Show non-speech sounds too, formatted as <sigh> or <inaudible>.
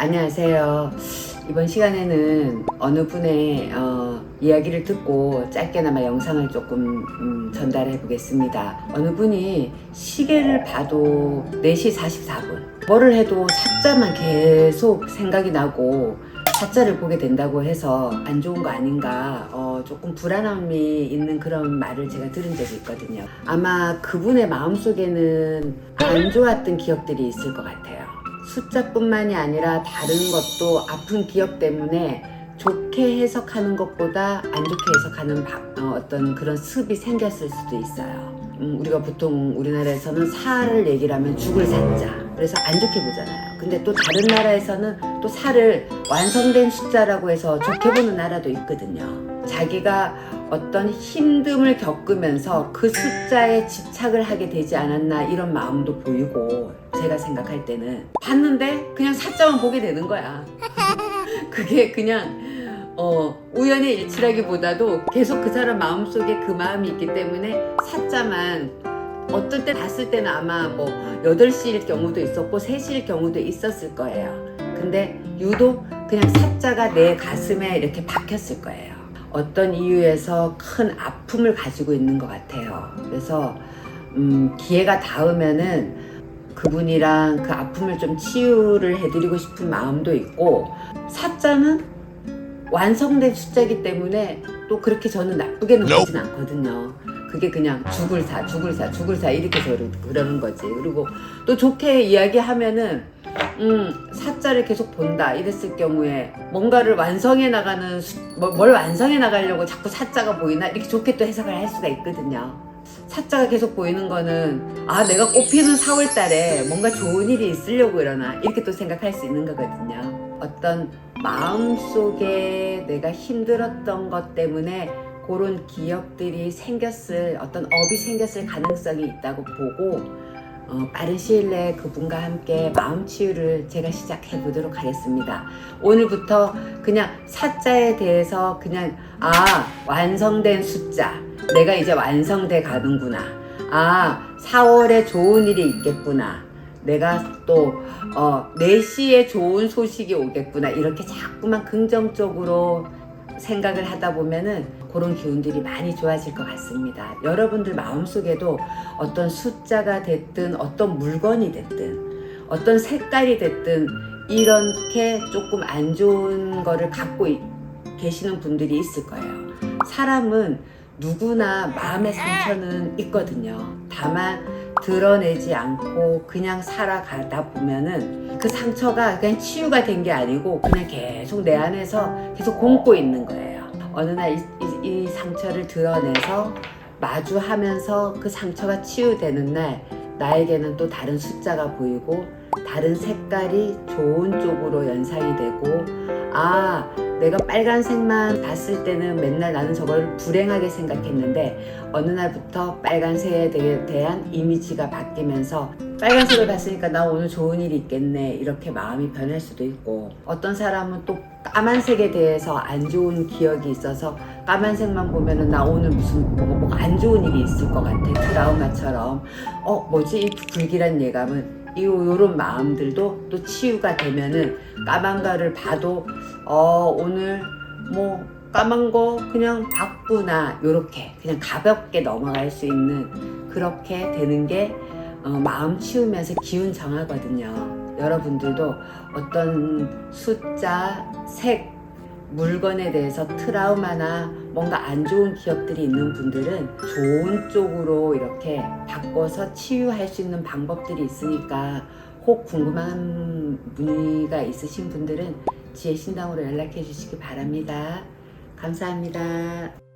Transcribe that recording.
안녕하세요. 이번 시간에는 어느 분의 어, 이야기를 듣고 짧게나마 영상을 조금 음, 전달해 보겠습니다. 어느 분이 시계를 봐도 4시 44분. 뭐를 해도 사자만 계속 생각이 나고 사자를 보게 된다고 해서 안 좋은 거 아닌가 어, 조금 불안함이 있는 그런 말을 제가 들은 적이 있거든요. 아마 그분의 마음속에는 안 좋았던 기억들이 있을 것 같아요. 숫자뿐만이 아니라 다른 것도 아픈 기억 때문에 좋게 해석하는 것보다 안 좋게 해석하는 바- 어, 어떤 그런 습이 생겼을 수도 있어요. 음, 우리가 보통 우리나라에서는 사를 얘기를 하면 죽을 사자. 그래서 안 좋게 보잖아요. 근데 또 다른 나라에서는 또 사를 완성된 숫자라고 해서 좋게 보는 나라도 있거든요. 자기가 어떤 힘듦을 겪으면서 그 숫자에 집착을 하게 되지 않았나 이런 마음도 보이고 제가 생각할 때는 봤는데 그냥 사자만 보게 되는 거야. <laughs> 그게 그냥 어, 우연의 일치라기보다도 계속 그 사람 마음속에 그 마음이 있기 때문에 사자만 어떨 때 봤을 때는 아마 뭐 8시일 경우도 있었고 3시일 경우도 있었을 거예요. 근데 유독 그냥 사자가 내 가슴에 이렇게 박혔을 거예요. 어떤 이유에서 큰 아픔을 가지고 있는 것 같아요. 그래서 음, 기회가 닿으면은 그분이랑 그 아픔을 좀 치유를 해드리고 싶은 마음도 있고 사자는 완성된 숫자이기 때문에 또 그렇게 저는 나쁘게는 보진 않거든요. 그게 그냥 죽을 사, 죽을 사, 죽을 사 이렇게 저를 그러는 거지. 그리고 또 좋게 이야기하면은 음, 사자를 계속 본다 이랬을 경우에 뭔가를 완성해 나가는 수- 뭐- 뭘 완성해 나가려고 자꾸 사자가 보이나 이렇게 좋게 또 해석을 할 수가 있거든요. 사자가 계속 보이는 거는 아 내가 꽃피는 4월 달에 뭔가 좋은 일이 있으려고 이러나 이렇게 또 생각할 수 있는 거거든요. 어떤 마음속에 내가 힘들었던 것 때문에 그런 기억들이 생겼을 어떤 업이 생겼을 가능성이 있다고 보고 어, 빠른 시일 내에 그분과 함께 마음 치유를 제가 시작해 보도록 하겠습니다. 오늘부터 그냥 사자에 대해서 그냥 아 완성된 숫자 내가 이제 완성돼 가는구나. 아 4월에 좋은 일이 있겠구나. 내가 또 어, 4시에 좋은 소식이 오겠구나. 이렇게 자꾸만 긍정적으로 생각을 하다 보면은 그런 기운들이 많이 좋아질 것 같습니다. 여러분들 마음속에도 어떤 숫자가 됐든 어떤 물건이 됐든 어떤 색깔이 됐든 이렇게 조금 안 좋은 거를 갖고 있- 계시는 분들이 있을 거예요. 사람은 누구나 마음의 상처는 있거든요. 다만 드러내지 않고 그냥 살아가다 보면은 그 상처가 그냥 치유가 된 게 아니고 그냥 계속 내 안에서 계속 곰고 있는 거예요. 어느 날 이, 상처를 드러내서 마주하면서 그 상처가 치유되는 날 나에게는 또 다른 숫자가 보이고 다른 색깔이 좋은 쪽으로 연상이 되고 아 내가 빨간색만 봤을 때는 맨날 나는 저걸 불행하게 생각했는데 어느 날부터 빨간색에 대- 대한 이미지가 바뀌면서 빨간색을 봤으니까 나 오늘 좋은 일이 있겠네 이렇게 마음이 변할 수도 있고 어떤 사람은 또 까만색에 대해서 안 좋은 기억이 있어서 까만색만 보면은 나 오늘 무슨 뭐가 안 좋은 일이 있을 것 같아. 트라우마처럼. 어 뭐지? 이 불길한 예감은 이 요런 마음들도 또 치유가 되면은 까만 거를 봐도 어 오늘 뭐 까만 거 그냥 봤구나 요렇게 그냥 가볍게 넘어갈 수 있는 그렇게 되는 게 어, 마음 치우면서 기운 정하거든요. 여러분들도 어떤 숫자, 색, 물건에 대해서 트라우마나 뭔가 안 좋은 기억들이 있는 분들은 좋은 쪽으로 이렇게 바꿔서 치유할 수 있는 방법들이 있으니까 혹 궁금한 문의가 있으신 분들은 지혜신당으로 연락해 주시기 바랍니다. 감사합니다.